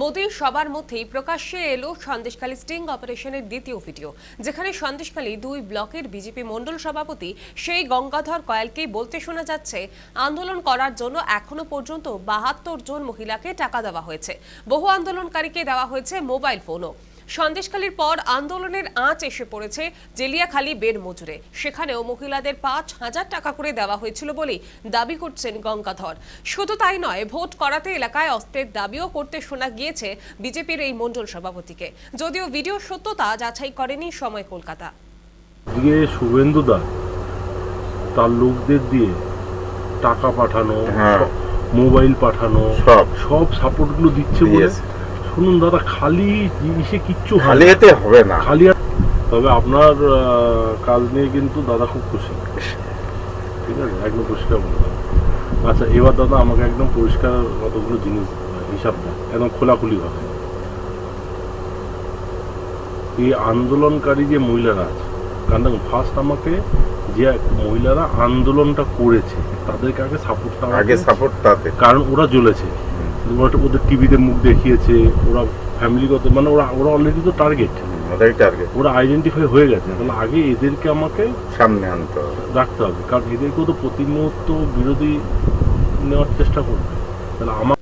মোদীর সবার মধ্যেই প্রকাশ্যে এলো সন্দেশখালী স্টিং অপারেশনের দ্বিতীয় ভিডিও, যেখানে সন্দেশখালী দুই ব্লকের বিজেপি মণ্ডল সভাপতি সেই গঙ্গাধর কয়ালকেই বলতে শোনা যাচ্ছে, আন্দোলন করার জন্য এখনও পর্যন্ত বাহাত্তর জন মহিলাকে টাকা দেওয়া হয়েছে। বহু আন্দোলনকারীকে দেওয়া হয়েছে মোবাইল ফোনও। সন্দেশখালীর পর আন্দোলনের আঁচ এসে পড়েছে জেলিয়াখালী বের মজুরে সেখানেও মহিলাদের পাঁচ হাজার টাকা করে দেওয়া হয়েছিল বলেই দাবি করছেন গঙ্গাধর শুধু তাই নয় ভোট করাতে এলাকায় অস্ত্রের দাবিও করতে শোনা গিয়েছে বিজেপির এই মণ্ডল সভাপতিকে যদিও ভিডিও সত্যতা যাচাই করেনি সময় কলকাতা শুভেন্দু দা তার লোকদের দিয়ে টাকা পাঠানো হ্যাঁ। মোবাইল পাঠানো সব। সব সাপোর্টগুলো দিচ্ছে বলে। শুনুন দাদা খালি জিনিসে কিচ্ছু খালি। এতে হবে না। খালি তবে আপনার কাজ নিয়ে কিন্তু দাদা খুব খুশি। ঠিক আছে? একদম পরিষ্কার আচ্ছা এবার দাদা আমাকে একদম পরিষ্কার কতগুলো জিনিস হিসাব দেয় একদম খোলাখুলি ভাবে। এই আন্দোলনকারী যে মহিলারা আছে কারণ দেখুন ফার্স্ট আমাকে যে মহিলারা আন্দোলনটা করেছে তাদেরকে আগে সাপোর্ট আগে সাপোর্ট তাদের। কারণ ওরা জ্বলেছে। ওরা ওদের টিভিতে মুখ দেখিয়েছে ওরা ফ্যামিলিগত মানে ওরা ওরা অলরেডি তো টার্গেট টার্গেট ওরা আইডেন্টিফাই হয়ে গেছে। তাহলে আগে এদেরকে আমাকে সামনে আনতে হবে। রাখতে হবে। কারণ এদেরকেও তো প্রতি মুহূর্ত বিরোধী নেওয়ার চেষ্টা করবে। তাহলে আমার